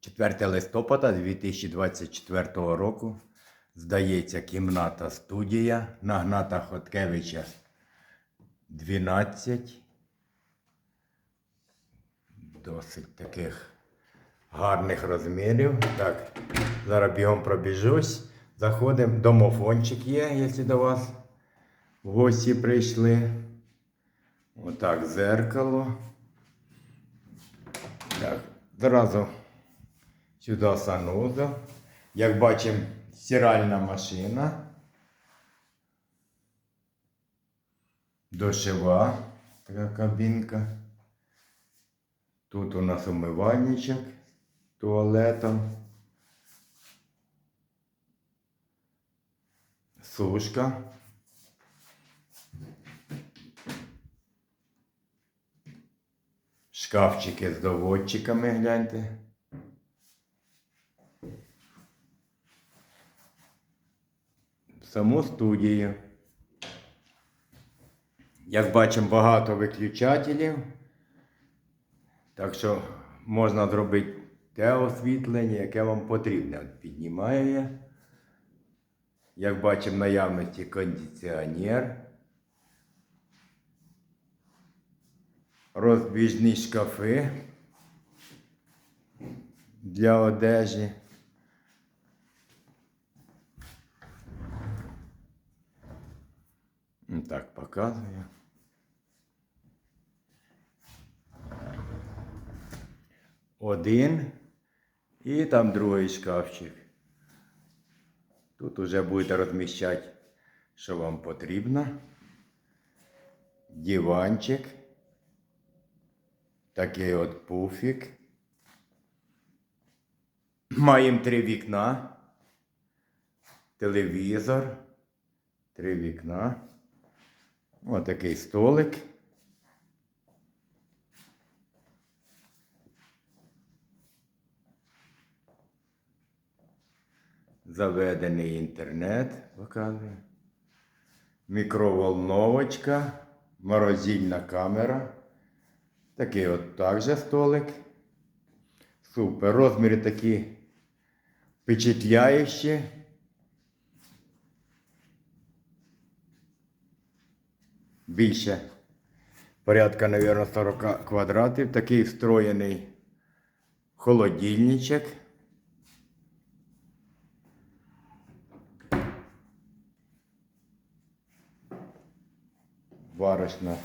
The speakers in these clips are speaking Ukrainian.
4 листопада 2024 року. Здається, кімната студія на Гната Хоткевича 12. Досить таких гарних розмірів. Так, зараз бігом пробіжусь. Заходимо. Домофончик є, якщо до вас гості прийшли. Отак, зеркало. Так, зразу сюди санузел. Як бачимо, стиральна машина. Душева, така кабінка. Тут у нас умивальничок туалетом. Сушка. Шкафчики з доводчиками, гляньте. Саму студію. Як бачимо, багато виключателів. Так що можна зробити те освітлення, яке вам потрібне. От Піднімає. Як бачимо, наявності кондиціонер. Розбіжні шкафи для одежі. Так, показую. Один і там другий шкафчик. Тут уже будете розміщати, що вам потрібно. Диванчик. Такий от пуфік. Маємо три вікна. Телевізор. Три вікна. Ось такий столик. Заведений інтернет показує. Мікроволновочка, морозильна камера. Такий от також столик. Супер. Розміри такі впечатляючі. Більше порядка, мабуть, 40 квадратів. Такий встроєний холодильничок. Варочна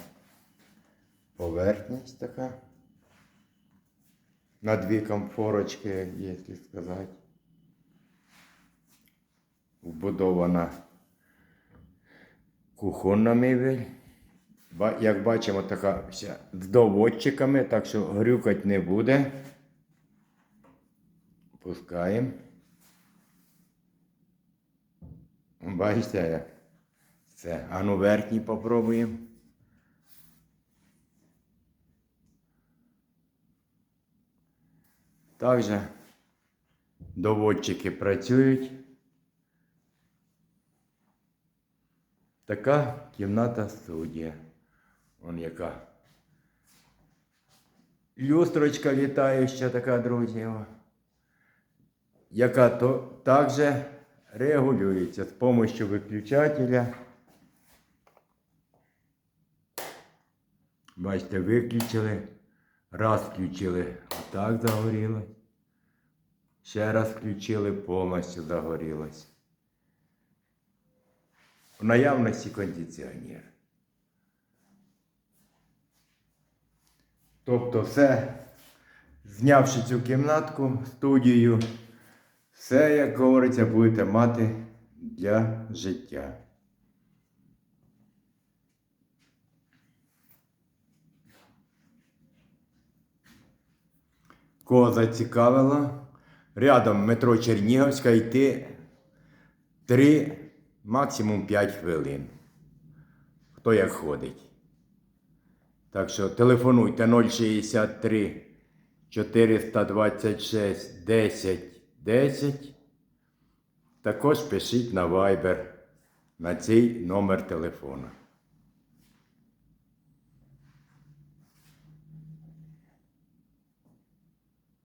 поверхність така. На дві комфорочки, якщо сказати. Вбудована кухонна мебель. Як бачимо, така вся з доводчиками, так що грюкать не буде. Пускаємо. Бачите, це. А ну верхній попробуємо. Також доводчики працюють. Така кімната студія. Вон яка. Люстрочка літаюча така, друзі. Яка то також регулюється з допомогою виключателя. Бачите, виключили, раз включили, отак загорілось. Ще раз включили, повністю загорілось. В наявності кондиціонер. Тобто все, знявши цю кімнатку, студію, все, як говориться, будете мати для життя. Кого зацікавило, рядом метро Чернігівська йти 3, максимум 5 хвилин. Хто як ходить. Так що телефонуйте 063 426 10 10. Також пишіть на Viber на цей номер телефона.